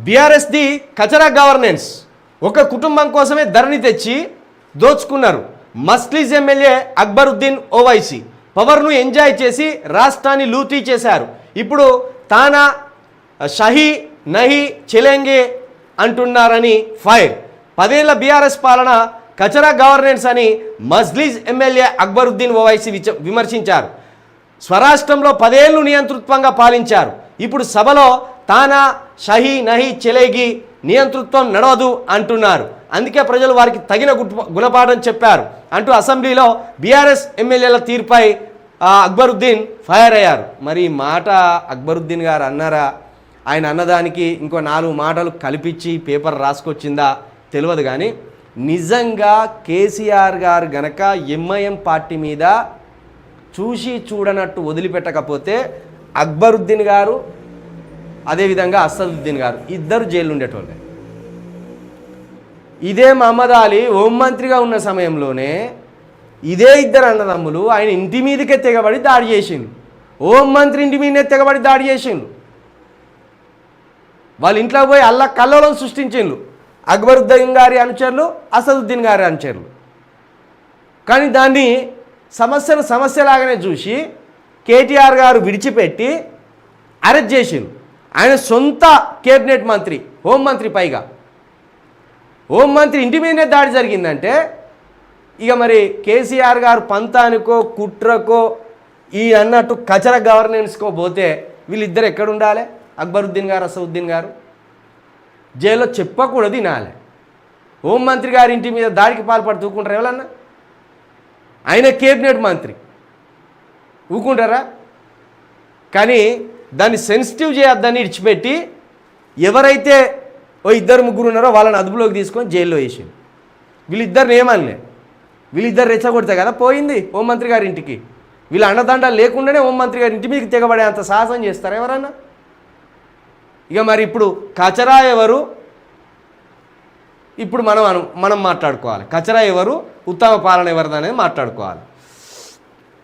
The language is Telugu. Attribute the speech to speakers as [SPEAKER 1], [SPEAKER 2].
[SPEAKER 1] బీఆర్ఎస్ది కచరా గవర్నెన్స్ ఒక కుటుంబం కోసమే ధరణి తెచ్చి దోచుకున్నారు. మస్లీజ్ ఎమ్మెల్యే అక్బరుద్దీన్ ఓవైసీ పవర్ను ఎంజాయ్ చేసి రాష్ట్రాన్ని లూటీ చేశారు. ఇప్పుడు తానా షహీ నహి చెలెంగే అంటున్నారని ఫైర్. పదేళ్ళ బీఆర్ఎస్ పాలన కచరా గవర్నెన్స్ అని మజ్లీజ్ ఎమ్మెల్యే అక్బరుద్దీన్ ఓవైసీ విచ- విమర్శించారు. స్వరాష్ట్రంలో పదేళ్ళు నియంతృత్వంగా పాలించారు. ఇప్పుడు సభలో తానా షహీ నహి చెలేగి నియంతృత్వం నడవదు అంటున్నారు. అందుకే ప్రజలు వారికి తగిన గుట్- గుణపాఠం చెప్పారు. అంటూ అసెంబ్లీలో బీఆర్ఎస్ ఎమ్మెల్యేల తీర్పై అక్బరుద్దీన్ ఫైర్ అయ్యారు. మరి ఈ మాట అక్బరుద్దీన్ గారు అన్నారా? ఆయన అన్నదానికి ఇంకో నాలుగు మాటలు కల్పించి పేపర్ రాసుకొచ్చిందా? తెలియదు కానీ నిజంగా కేసీఆర్ గారు గనక ఎంఐఎం పార్టీ మీద చూసి చూడనట్టు వదిలిపెట్టకపోతే అక్బరుద్దీన్ గారు అదేవిధంగా అసదుద్దీన్ గారు ఇద్దరు జైలు ఉండేటోళ్ళే ఇదే మహమ్మద్ అలీ హోంమంత్రిగా ఉన్న సమయంలోనే ఇదే ఇద్దరు అన్నదమ్ములు ఆయన ఇంటి మీదకే తెగబడి దాడి చేసిండు. హోంమంత్రి ఇంటి మీదనే తెగబడి దాడి చేసిండు. వాళ్ళ ఇంట్లో పోయి అల్లా కల్లోలం సృష్టించిండ్రు అక్బరుద్దీన్ గారి అనుచరులు అసదుద్దీన్ గారి అనుచరులు. కానీ దాన్ని సమస్యను సమస్యలాగానే చూసి కేటీఆర్ గారు విడిచిపెట్టి అరెస్ట్ చేసిండు. ఆయన సొంత కేబినెట్ మంత్రి హోంమంత్రి పైగా. హోంమంత్రి ఇంటి మీదనే దాడి జరిగిందంటే ఇక మరి కేసీఆర్ గారు పంతానికో కుట్రకో ఈ అన్నట్టు కచర గవర్నెన్స్కో పోతే వీళ్ళిద్దరు ఎక్కడ ఉండాలి అక్బరుద్దీన్ గారు అసదుద్దీన్ గారు? జైల్లో చెప్పకూడదు వినాలి హోంమంత్రి గారి ఇంటి మీద దాడికి పాల్పడి తూకుంటారు ఎవరన్నా? ఆయన కేబినెట్ మంత్రి. ఊకుంటారా? కానీ దాన్ని సెన్సిటివ్ చేయొద్దని ఇడిచిపెట్టి ఎవరైతే ఓ ఇద్దరు ముగ్గురు ఉన్నారో వాళ్ళని అదుపులోకి తీసుకొని జైల్లో వేసింది వీళ్ళిద్దరిని ఏమనలే. వీళ్ళిద్దరు రెచ్చగొడితే కదా పోయింది హోంమంత్రి గారి ఇంటికి వీళ్ళ అండదండాలు లేకుండానే హోంమంత్రి గారి ఇంటి మీదకి తెగబడే అంత సాహసం చేస్తారు ఎవరన్నా? ఇక మరి ఇప్పుడు కచరా ఎవరు? ఇప్పుడు మనం మనం మాట్లాడుకోవాలి. కచరా ఎవరు? ఉత్తమ పాలన ఎవరిది అనేది మాట్లాడుకోవాలి.